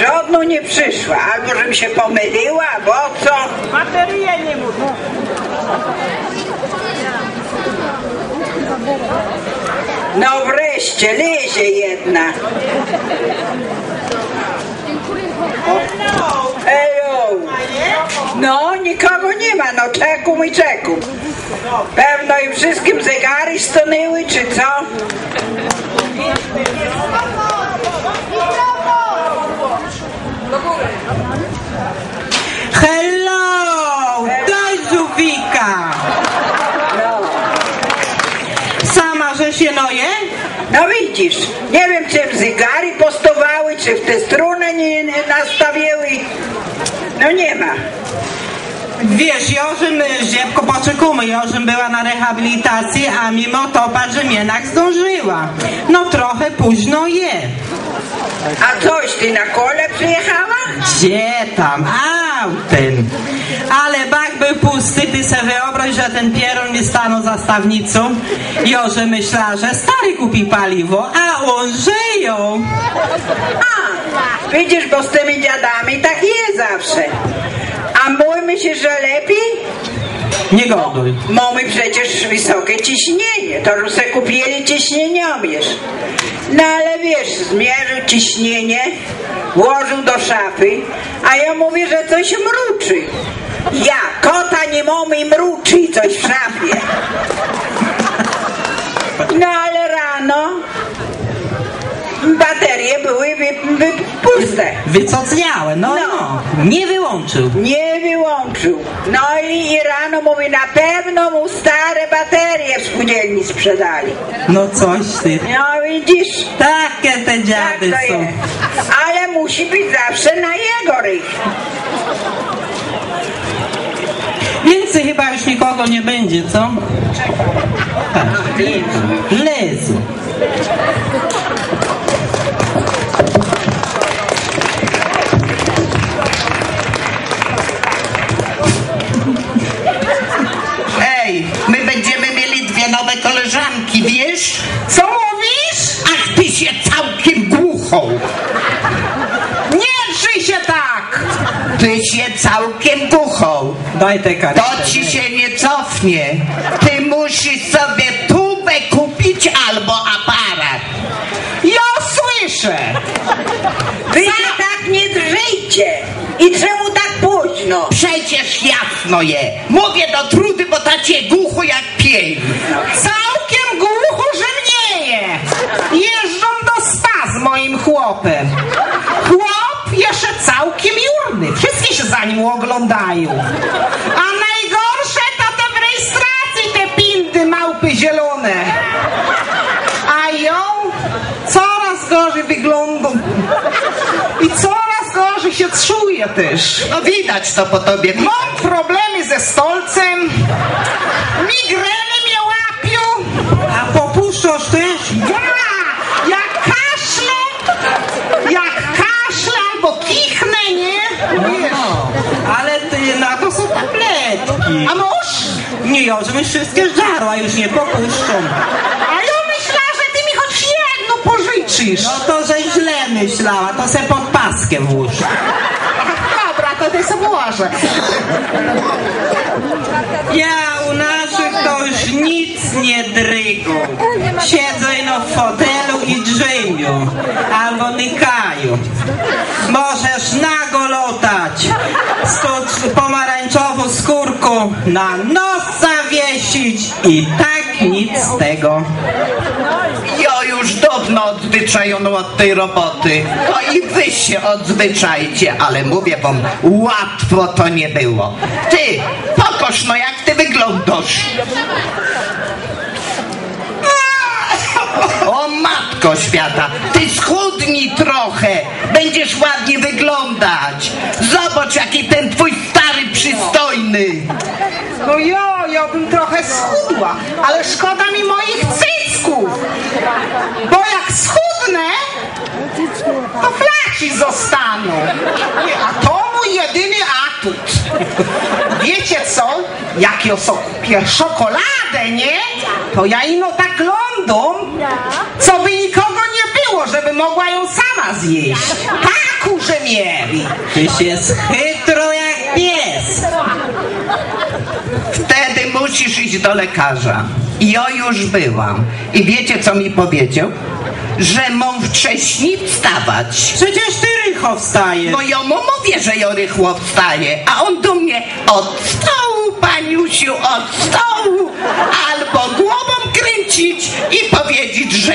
Żadną nie przyszła, albo żebym się pomyliła, bo co? Baterie nie mów. No wreszcie, lezie jedna. Hello. No, nikogo nie ma, no czekum i czekum. Pewno im wszystkim zegary stanęły, czy co? Hello! Daj! No. Sama że się noje? No widzisz, nie wiem czy w zegary postowały, czy w te struny nie nastawiły. No nie ma. Wiesz, Jorzym ziepko poczekamy, Jorzym była na rehabilitacji, a mimo to patrzę jednak zdążyła. No trochę późno je. A coś, ty na kole przyjechała? Gdzie tam? Autem. Ale bak był pusty, ty se wyobraź, że ten pieron nie stanął za stawnicą. Joże myślała, że stary kupi paliwo, a on żyją. A, widzisz, bo z tymi dziadami tak jest zawsze. A mój się, że lepiej? Nie goduj. Mamy przecież wysokie ciśnienie, to już se kupili ciśnieniomierz. No ale wiesz, zmierzył ciśnienie, włożył do szafy, a ja mówię, że coś mruczy. Ja, kota nie mamy mruczy coś w szafie. No ale rano baterie były wy, wy, puste. Wycocniałe, no, No. no. Nie wyłączył. Nie wyłączył. No i, i rano mówi, na pewno mu stare baterie w spółdzielni sprzedali. No coś ty. No widzisz, Takie te tak dziady to są. jest. Ale musi być zawsze na jego rych. Więcej chyba już nikogo nie będzie, co? Tak. Lezu. Ej, Ty się całkiem głuchą. Daj te kartę. To ci się nie cofnie. Ty musisz sobie tubę kupić albo aparat. Ja słyszę! Wy się tak nie drżyjcie. I czemu tak późno? Przecież jasno je. Mówię do trudy, bo ta cię głucho jak pień. Całkiem głucho, że mnie je! Jeżdżą do spa z moim chłopem. Nim oglądają. A najgorsze to te w rejestracji te pindy małpy zielone. A ją coraz gorzej wygląda. I coraz gorzej się czuje też. No widać to po tobie. Mam problemy ze stolcem. Nie, ja, żebym wszystkie żarła, już nie popuszczą. A ja myślała, że ty mi choć jedną pożyczysz. No to, że źle myślała, to se pod paskę włóż. Dobra, to ty sobie może. Ja u naszych to już nic nie drygą. Siedzą ino w fotelu i drzemią, albo nykają. Możesz nago lotać pomarańczową skórką na zawiesić i tak nic z tego. Ja już dawno odzwyczajono od tej roboty. No i wy się odzwyczajcie, ale mówię wam, łatwo to nie było. Ty, pokoż no jak ty wyglądasz. O matko świata, ty schudnij trochę, będziesz ładnie wyglądać. Zobacz jaki ten twój stary przystojny. No ja, ja bym trochę schudła, ale szkoda mi moich cycków. Bo jak schudnę, to flaci zostaną. A to mój jedyny atut. Wiecie co? Jak ja so kupię czekoladę, nie? To ja ino tak glądam dom, co by nikogo nie było, żeby mogła ją sama zjeść. Tak urzemieli. Tyś jest chytro jak pies. Wtedy musisz iść do lekarza. I ja już byłam. I wiecie, co mi powiedział? Że mam wcześniej wstawać. Przecież ty rycho wstajesz. No ja mu mówię, że ja rychło wstaję, a on do mnie od stołu, paniusiu, od stołu, albo głową kręcić i powiedzieć, że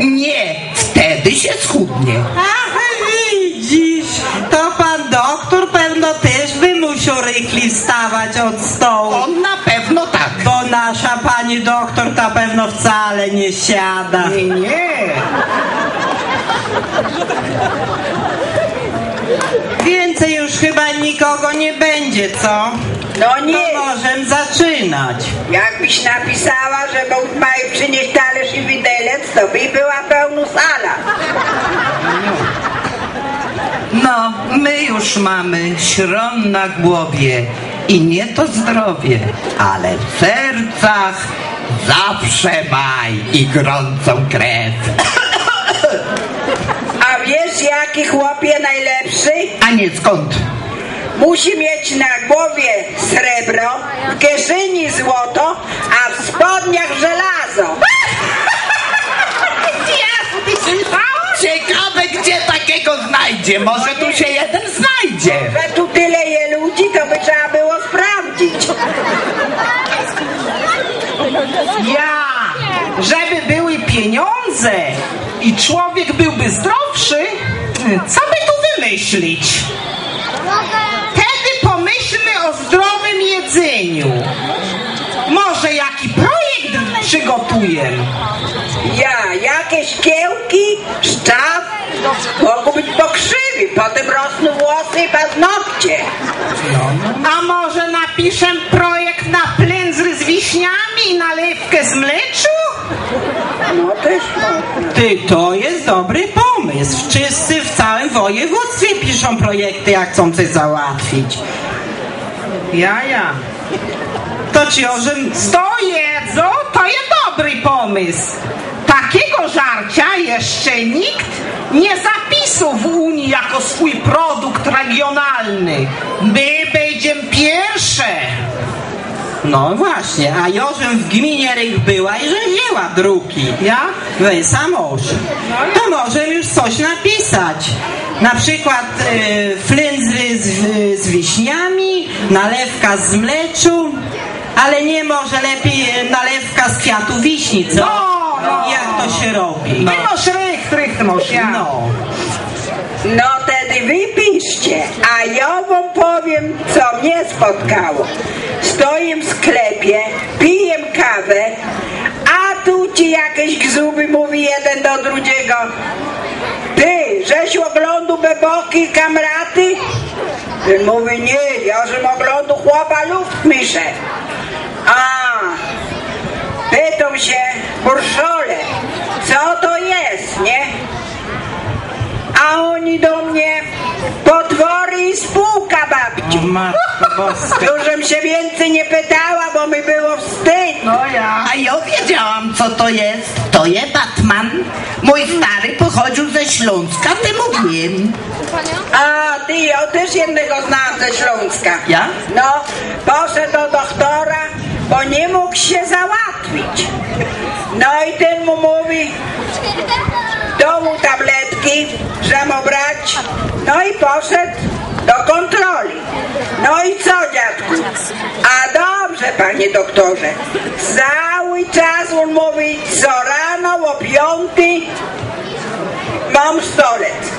nie, wtedy się schudnie. Ach, widzisz, to pan doktor pewno też by musiał rychli wstawać od stołu. Bo nasza pani doktor na pewno wcale nie siada. Nie, nie. Więcej już chyba nikogo nie będzie, co? No nie, To możemy zaczynać. jakbyś napisała, że mają przynieść talerz i widelec, to by była pełna sala. No, my już mamy śron na głowie i nie to zdrowie, ale w sercach zawsze maj i gorącą krew. A wiesz, jaki chłopie najlepszy? A nie skąd? Musi mieć na głowie srebro, w kieszeni złoto, a w spodniach żelazo. Ciekawe, gdzie takiego znajdzie. Może tu się jeden znajdzie. Że tu tyle je ludzi, to by trzeba było sprawdzić. Ja, żeby były pieniądze i człowiek byłby zdrowszy, co by tu wymyślić? Wtedy pomyślmy o zdrowym jedzeniu. Może jaki projekt przygotuję? Ja, jakieś kiełki, szczaw, mogą być pokrzywi, potem rosną włosy i paznokcie. A może napiszę projekt na plędzy z wiśniami i nalewkę z mleczu? No też można. Ty, to jest dobry pomysł. Wszyscy w całym województwie piszą projekty, jak chcą coś załatwić. Ja, ja. To ci o czym... Co jedzą, to jest dobry pomysł. Takiego żarcia jeszcze nikt nie zapisał w Unii jako swój produkt regionalny. My będziemy pierwsze. No właśnie, a Jożem w gminie Rych była i że wzięła druki. Ja? Wy samoż. To możemy już coś napisać. Na przykład y, z, z wiśniami, nalewka z mleczu, ale nie może lepiej y, nalewka z kwiatu wiśni, co? No, no. Jak to się robi? Ty masz rych, rych, ty masz ja. No. No wtedy wypiszcie, a ja wam powiem, co mnie spotkało. Stoję w sklepie, piję kawę, a tu ci jakieś gzuby mówi jeden do drugiego. Ty, żeś oglądu beboki kamraty? Ten mówi, nie, ja żem oglądu chłopa luftmisze. A, pytam się, burszole, co to jest, nie? A oni do mnie potwory i spółka babciu. Matko boska. Dużem się więcej nie pytała, bo mi było wstyd. No ja. A ja wiedziałam, co to jest. To jest Batman. Mój stary pochodził ze Śląska, temu wiem. A ty, ja też jednego znam ze Śląska. Ja? No, poszedł do doktora, bo nie mógł się załatwić. No i ten mu mówi, do mu tabletki, że mu brać. No i poszedł do kontroli. No i co, dziadku? A dobrze, panie doktorze. Cały czas on mówi, co rano o piąty mam stolec.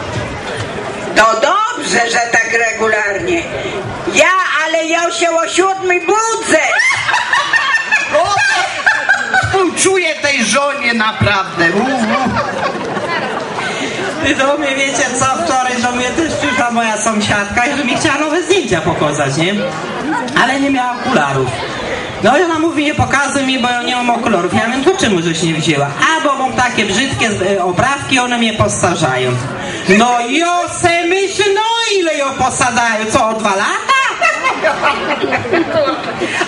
To dobrze, że tak regularnie. Ja, ale ja się o siódmej budzę. Współczuję tej żonie naprawdę. Ty do mnie wiecie co, wczoraj do mnie też przyszła moja sąsiadka i że mi chciała nowe zdjęcia pokazać, nie? Ale nie miała okularów. No i ona mówi, nie pokazuj mi, bo ja nie mam okularów. Ja wiem, to czemu żeś nie wzięła? A, bo mam takie brzydkie e, obrawki, one mnie postarzają. No ja se myślę, no ile ją posadzają? Co, o dwa lata?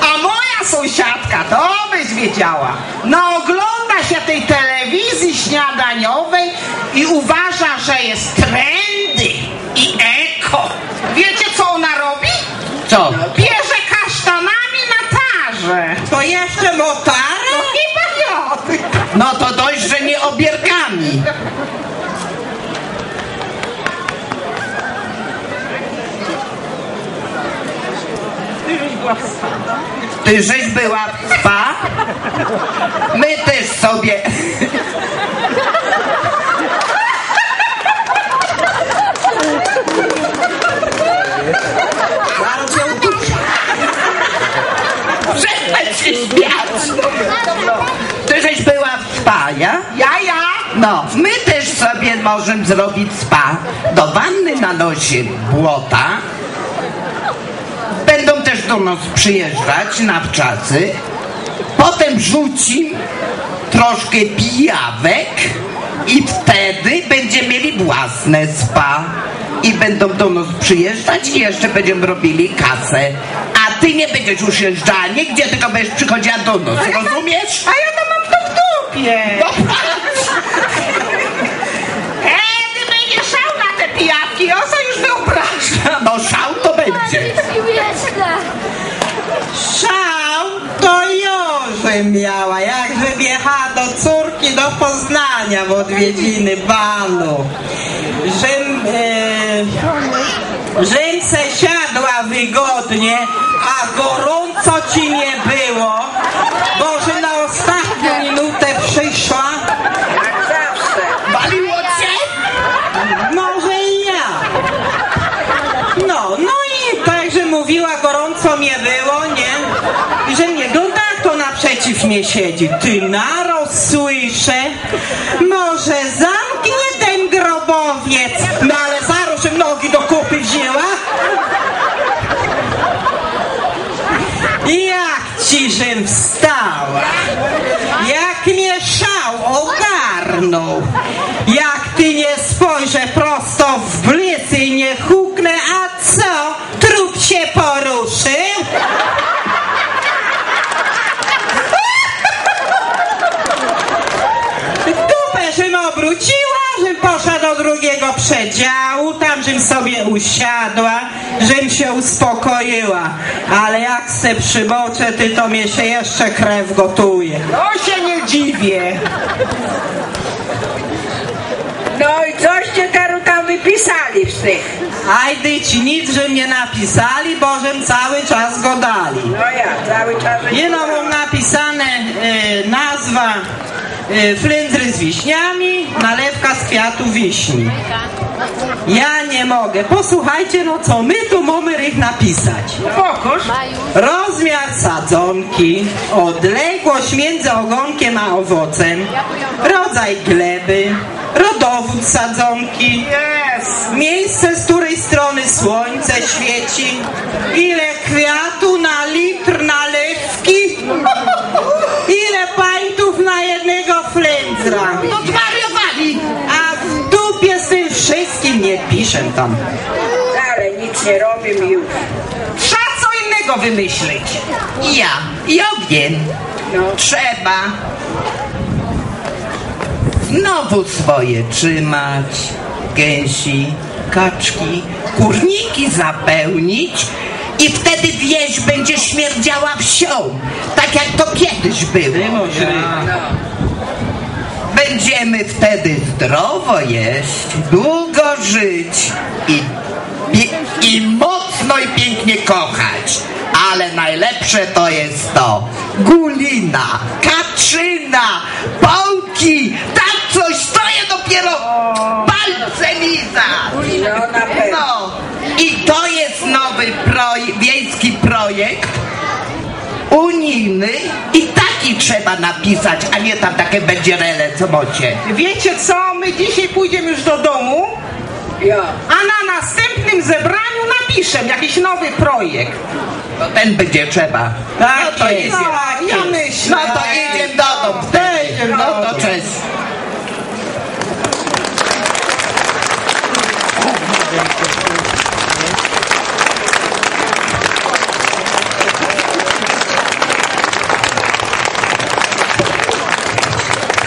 A moja sąsiadka, to byś wiedziała, no ogląda się tej telewizji śniadaniowej i uważa, że jest trendy i eko. Wiecie, co ona robi? Co? Bierze kasztanami na tarze. To jeszcze No motarę? chyba ja. No to dość, że nie obierkami. Ty żeś była w spa? My też sobie. Przestań się śmiać! Ty żeś była w spa, ja? Ja, ja. No, my też sobie możemy zrobić spa. Do wanny na nosie błota. Będą też do nas przyjeżdżać nawczacy. Potem rzucim troszkę pijawek i wtedy będziemy mieli własne spa. I będą do nas przyjeżdżać i jeszcze będziemy robili kasę. A ty nie będziesz już jeżdżała nigdzie, tylko będziesz przychodziła do nas, rozumiesz? A ja to mam to w dupie. No miała, jak do córki do Poznania w odwiedziny balu. Rzym, e, Rzym se siadła wygodnie, a gorąco ci nie było, bo że na ostatnią minutę przyszła. Jak zawsze. Waliło cię? Może i ja. No, no i tak, że mówiła, gorąco mnie było, nie? I że mnie wygląda, jak to naprzeciw mnie siedzi. Ty naroz słyszę, może zamknie ten grobowiec. No ale zaraz, nogi do kupy wzięła. Jak ci, żem wstała? Jak mnie szał ogarnął? Jak ty nie spojrzę prosto w blicy i nie huknę, a co? Trup się poruszył? Dupę żem obróciła, żem poszła do drugiego przedziału, tam sobie usiadła, żem się uspokoiła. Ale jak se przyboczę, ty to mnie się jeszcze krew gotuje. No się nie dziwię. No i coście Karu tam wypisali tych. Ajdy ci nic, że mnie napisali, bo żem cały czas go dali. No ja, cały czas... Jeno mam napisane e, nazwa e, flędry z wiśniami, nalewka z kwiatu wiśni. Ja nie mogę. Posłuchajcie, no co my tu mamy ich napisać. Pokoż. Rozmiar sadzonki, odległość między ogonkiem a owocem, rodzaj gleby, rodowód sadzonki, miejsce z której strony słońce świeci, ile kwiatu na litr nalewki, nie piszę tam. Ale nic nie robię już. Trzeba co innego wymyślić. Ja, ja wiem. No. Trzeba znowu swoje trzymać, gęsi, kaczki, kurniki zapełnić i wtedy wieś będzie śmierdziała wsią, tak jak to kiedyś było. Będziemy wtedy zdrowo jeść, długo żyć i, i, i mocno i pięknie kochać. Ale najlepsze to jest to Gulina, Kaczyna, Pałki, tak coś stoję dopiero palce liza. No. No i to jest nowy projekt, wiejski projekt unijny i trzeba napisać, a nie tam takie będzierele, co macie. Wiecie co? My dzisiaj pójdziemy już do domu, Ja. a na następnym zebraniu napiszę jakiś nowy projekt. No ten będzie trzeba. Tak no to jest. No, ja myślę. No to idziemy do domu wtedy. No.